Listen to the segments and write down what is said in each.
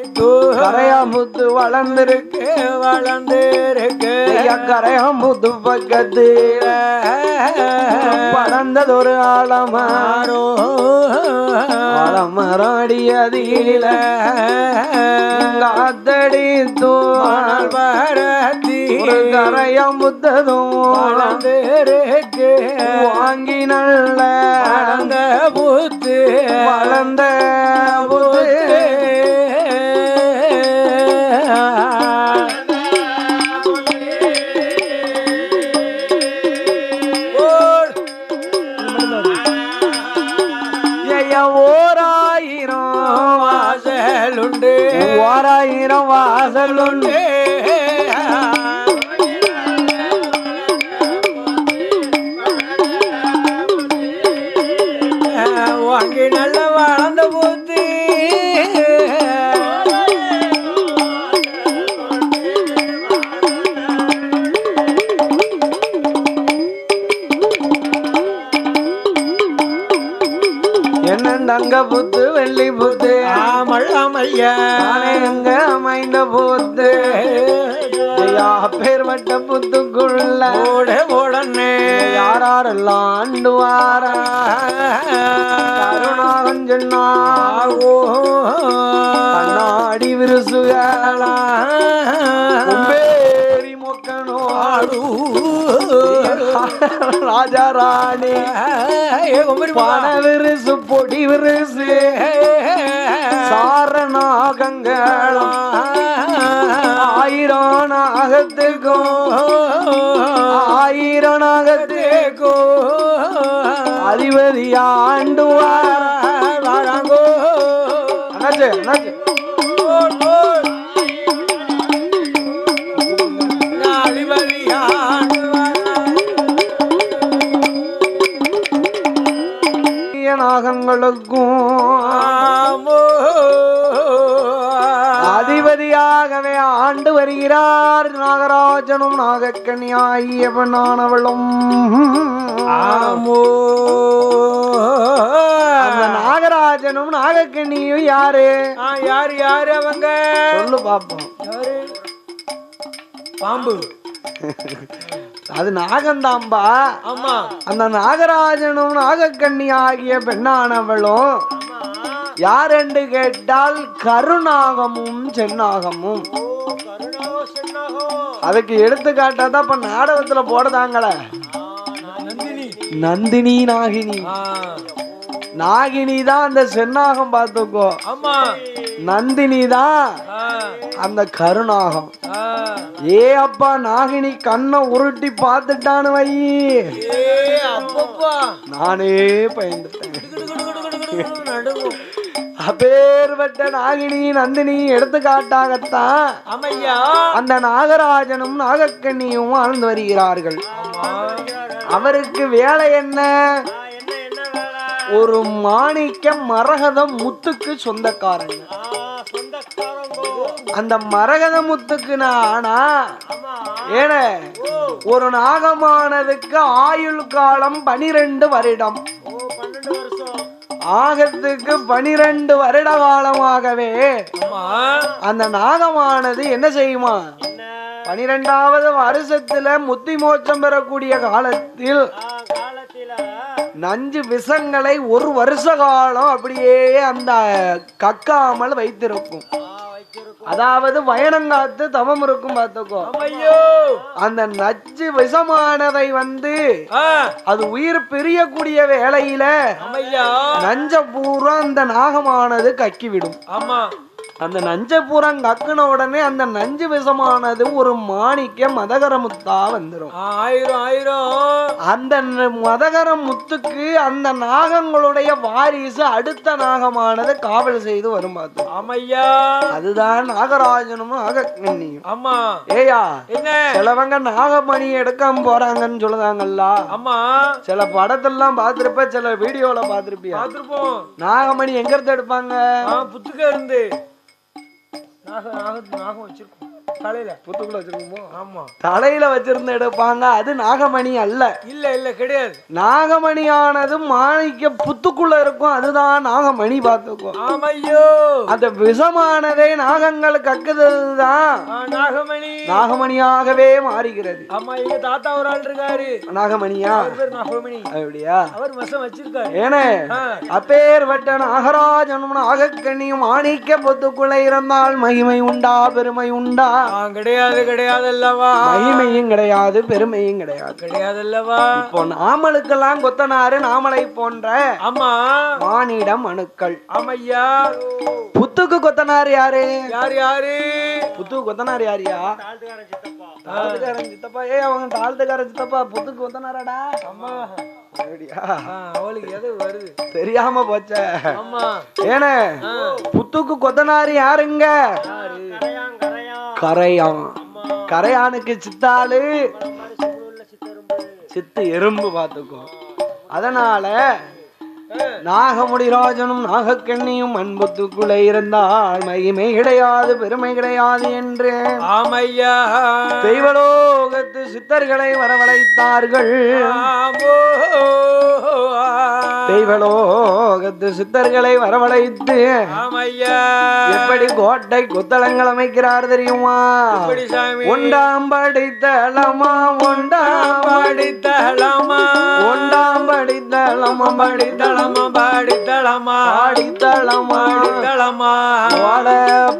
கரையாமுத்து வளர்ந்திருக்கு வளர்ந்திருக்கு. கரையாமுத்து பக்கத்துல. வளர்ந்ததொரு ஆலமரோ. ஆலமராடியதில காத்தடி தூள் பரத்தி கரையாமுத்ததும் வளர்ந்திருக்கு. வாங்கி நல்ல வளர்ந்த புத்து. வளர்ந்த புத்து. தங்க புத்து வெள்ளி புத்து. ஆமழாமையா எங்க அமைந்த புத்து. பேர்பட்ட புத்துக்குள்ள. ஓட ஓடனே யாரெல்லாம் ஆண்டு வாரா கருணாகம் சொன்னா கண்ணாடி விருசுகளா கும்பேரி மொக்கனோ. ராஜா ராணி பண விருசு பொடி விருசு சாரணாகங்களும் ஆயிரம் நாகத்துக்கும் ஆயிரம் நாகத்துக்கும் அதிபதி ஆண்டு வருகிறார் நாகராஜனும் நாகக்கன்னியாகிய பெண்ணானவளும் அந்த நாகராஜனும் நாகக்கண்ணியும் யாரு? யார் யார் அவங்க? சொல்லு பாப்போம். பாம்பு. அது நாகந்தாம்பா. ஆமா. அந்த நாகராஜனும் நாகக்கண்ணி ஆகிய பெண்ணானவளும். யார் என்று கேட்டால் கருநாகமும் சென்னாகமும் அதுக்கு எடுத்துக்காட்டா தான் இப்ப நாடகத்துல போடுதாங்களே. நந்தினி நாகினி. நாகினி தான் அந்த சென்னாகம் பார்த்துக்கோ. நந்தினி தான் அந்த கருநாகம். ஆ. ஏ அப்பா நாகினி கண்ணை உருட்டி பார்த்துட்டான்னு வை. நானே பயந்துட்டேன். அப்பேர்பட்ட நாகினி நந்தினி எடுத்துக்காட்டாகத்தான் ஆமையா? அந்த நாகராஜனும் நாகக்கண்ணியும் வாழ்ந்து வருகிறார்கள். அவருக்கு வேலை என்ன? ஒரு மாணிக்க மரகத முத்துக்கு சொந்தக்காரங்க அந்த மரகத முத்துக்கு நான்? ஆனா ஏன ஒரு நாகமானதுக்கு ஆயுள் காலம் பனிரெண்டு வருடம். ஆகத்துக்கு பனிரெண்டு வருட காலமாகவே அந்த நாகமானது என்ன செய்யுமா? பனிரெண்டாவது வருஷத்துல முத்தி மோட்சம் பெறக்கூடிய காலத்தில் நஞ்சு விஷங்களை ஒரு வருஷ காலம் அப்படியே அந்த கக்காமல் வைத்திருக்கும். அதாவது பயணங்காத்து தவம் இருக்கும் பார்த்துக்கோ. ஐயோ அந்த நச்சு விஷமானதை வந்து அது உயிர் பிரியக்கூடிய ஆமையா நஞ்ச பூரா அந்த நாகமானது கக்கிவிடும். ஆமா. அந்த நஞ்ச பூரா கக்குன உடனே அந்த நஞ்சு விஷமானது ஒரு மாணிக்க மதகர முத்தா வந்துடும் ஆயிரம் ஆயிரம். அந்த மதகர முத்துக்கு அந்த நாகங்களுடைய வாரிசு அடுத்த நாகமானது காவல் செய்து வரும் ஆமையா. அதுதான் நாகராஜனும் நாகக்கண்ணியும் ஆமா. ஏயா என்ன? சிலவங்க நாகமணி எடுக்காம போறாங்கன்னு சொல்லுதாங்கல்ல. ஆமா. சில படத்தெல்லாம் பார்த்திருப்ப சில வீடியோல பார்த்திருப்பியா? பார்த்துருப்போம். நாகமணி எங்க இருந்து எடுப்பாங்க? புத்துக்க இருந்து நாக நாக நாகம் வச்சிருக்கோம். தலையில. புத்துக்குள்ள வச்சிருக்கோமோ? ஆமா. தலையில வச்சிருந்து எடுப்பாங்க. அது நாகமணி அல்ல. இல்ல இல்ல கிடையாது. நாகமணியானது மாணிக்க புத்துக்குள்ள இருக்கும். அதுதான் நாகமணி பார்த்துக்கோ. ஆமையோ. அந்த விஷமானதை நாகங்கள் கக்குதல்தான் ஆ, நாகமணி. நாகமணியாகவே மாறுகிறது. ஆமா எங்க தாத்தா ஒரு ஆள் இருக்காரு. நாகமணியா? நாகமணி. அப்படியா? அவர் விஷம் வச்சிருக்காரு. ஏனே? ஆ, அப்பேற்பட்ட நாகராஜனும் நாகக்கண்ணியும் மாணிக்க பொத்துக்குள்ள இருந்தால் மகிமை உண்டா பெருமை உண்டா? கிடையாது கிடையாது அல்லவா மகிமையும் கிடையாது பெருமையும் கிடையாது. கிடையாது அல்லவா இப்போ நாமளுக்கெல்லாம் கொத்தனாரு நாமலை போன்ற ஆமா. மானிடம் அணுக்கள் ஆமையா. புத்துக்கு கொத்தனார் யாரு? யார் யாரு? புத்துக்கு கொத்தனார் யாரியா? தாழ்த்துக்காரன் சித்தப்பா. ஏ அவங்க தாழ்த்துக்காரன் சித்தப்பா. புத்துக்கு கொத்தனாராடா? ஆமா. அப்படியா? ஆ, அவளுக்கு எது வருது? தெரியாம போச்சே. ஏனே? புத்துக்கு கொத்தனார் யாருங்க? யாரு? கரையான். கரையானுக்கு சித்தாளு. சித்து எறும்பு பார்த்துக்கோ. அதனால நாகமுடிராஜனும் நாகக்கண்ணியும் அன்புத்துக்குள்ளே இருந்தால் மகிமை கிடையாது பெருமை கிடையாது என்று. ஆமையா. தெய்வலோகத்து சித்தர்களை வரவழைத்தார்கள். ஆமோ. தெய்வலோகத்து சித்தர்களை வரவழைத்து எப்படி கோட்டை கொத்தளங்கள் அமைக்கிறார் தெரியுமா? ஒண்டாம் படித்தளமா ஒண்டாம் படித்தளமா ஒண்டாம் படித்தளமா படித்தளமா படித்தளமா படித்தளமா படித்தளமா ஓல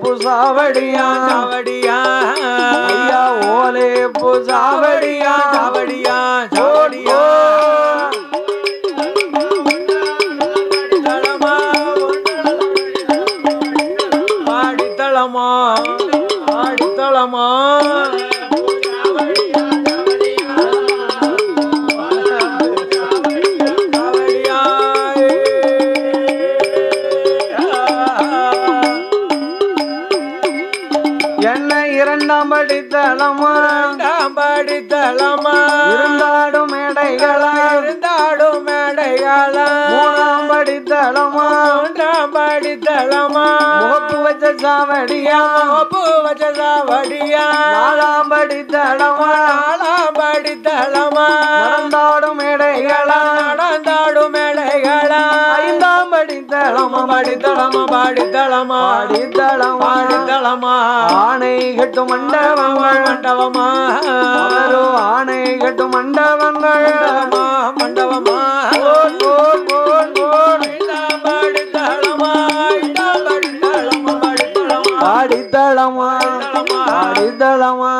புசாவடியா? சாவடியா. ஐயா ஓலே புசாவடியா? சாவடியா சாவடியா. படித்தளமா? மூன்றாம் படித்தளமா? முகப்பு வச்ச சாவடியா? பூ வச்ச சாவடியா? நாலாம் படித்தளமா? நாலாம் படித்தளமா? நடந்தாடும் மேடைகளா? நடந்தாடும் மேடைகளா? ஐந்தாம் படித்தளமா? படித்தளமா படித்தளமா? படித்தளமா? படித்தளமா? ஆணை கட்டும் மண்டபமா? அவரோ ஆணை கட்டும் மண்டபங்கள். படித்தளமா பாடித்தளமா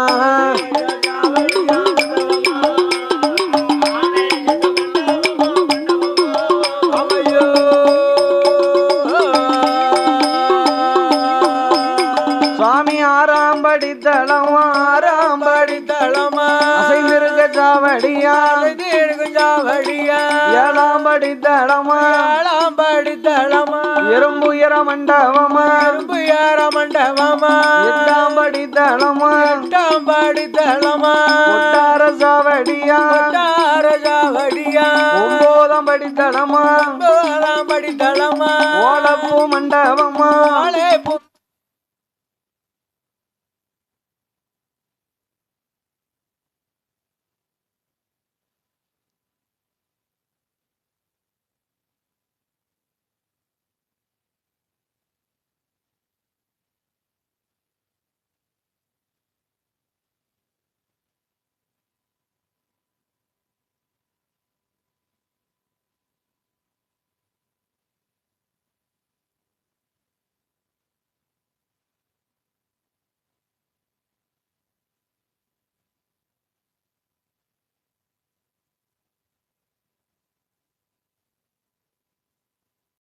சுவாமி ஆறாம் தளமா ஆறாம் தளமா படித்தளமா? அசைந்திருக்க சாவடியா ஜாவடியா ஏழாம் படித்தளமா ஏழாம் படித்தளமா எறும்பு உயர மண்டபமா அரும்பு யார மண்டபமா எட்டாம் படித்தளமா எட்டாம் படித்தளமா ஒட்டார சாவடியா? தார ஜாவடியா ஒன்பதாம் படித்தளமா ஒன்பதாம் படித்தளமா ஓலப்பூ மண்டபமா ஆளே பூ